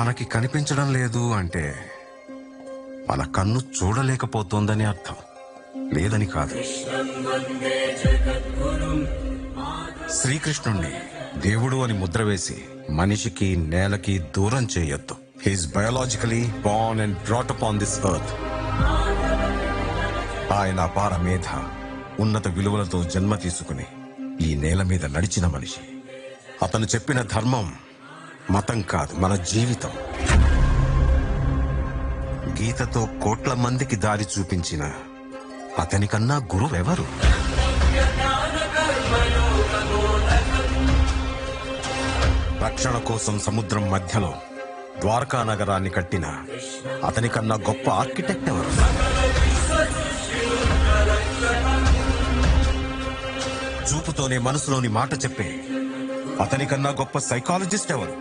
మనకి కనిపించడం లేదు అంటే మన కన్ను చూడలేకపోతోందని అర్థం. లేదని కాదు. శ్రీకృష్ణుణ్ణి దేవుడు అని ముద్ర వేసి మనిషికి నేలకి దూరం చేయొద్దు. He's biologically born and brought up on this earth ఆయన అపార మేధ ఉన్నత విలువలతో జన్మ తీసుకుని ఈ నేల మీద నడిచిన మనిషి. అతను చెప్పిన ధర్మం మతం కాదు మన జీవితం. గీతతో కోట్ల మందికి దారి చూపించిన అతనికన్నా గురువెవరు? రక్షణ కోసం సముద్రం మధ్యలో ద్వారకా నగరాన్ని కట్టిన అతనికన్నా గొప్ప ఆర్కిటెక్ట్ ఎవరు? చూపుతోనే మనసులోని మాట చెప్పే అతనికన్నా గొప్ప సైకాలజిస్ట్ ఎవరు?